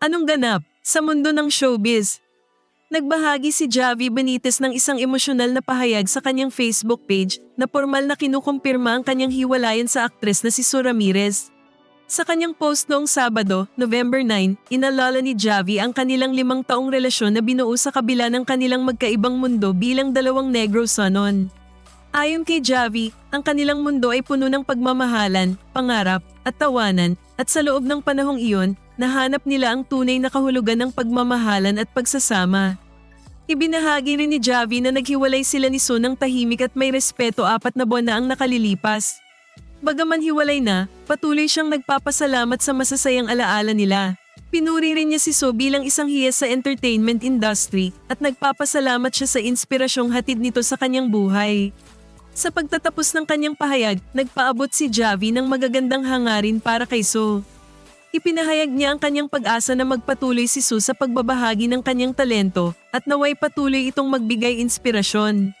Anong ganap sa mundo ng showbiz? Nagbahagi si Javi Benitez ng isang emosyonal na pahayag sa kanyang Facebook page na formal na kinukumpirma ang kanyang hiwalayan sa aktres na si Sue Ramirez. Sa kanyang post noong Sabado, November 9, inalala ni Javi ang kanilang limang taong relasyon na binuo sa kabila ng kanilang magkaibang mundo bilang dalawang negro sonon. Ayon kay Javi, ang kanilang mundo ay puno ng pagmamahalan, pangarap, at tawanan, at sa loob ng panahong iyon, nahanap nila ang tunay na kahulugan ng pagmamahalan at pagsasama. Ibinahagi rin ni Javi na naghiwalay sila ni Sue ng tahimik at may respeto apat na buwan na ang nakalilipas. Bagaman hiwalay na, patuloy siyang nagpapasalamat sa masasayang alaala nila. Pinuri rin niya si So bilang isang hiyas sa entertainment industry at nagpapasalamat siya sa inspirasyong hatid nito sa kanyang buhay. Sa pagtatapos ng kanyang pahayag, nagpaabot si Javi ng magagandang hangarin para kay So. Ipinahayag niya ang kanyang pag-asa na magpatuloy si Sue sa pagbabahagi ng kanyang talento at naway patuloy itong magbigay inspirasyon.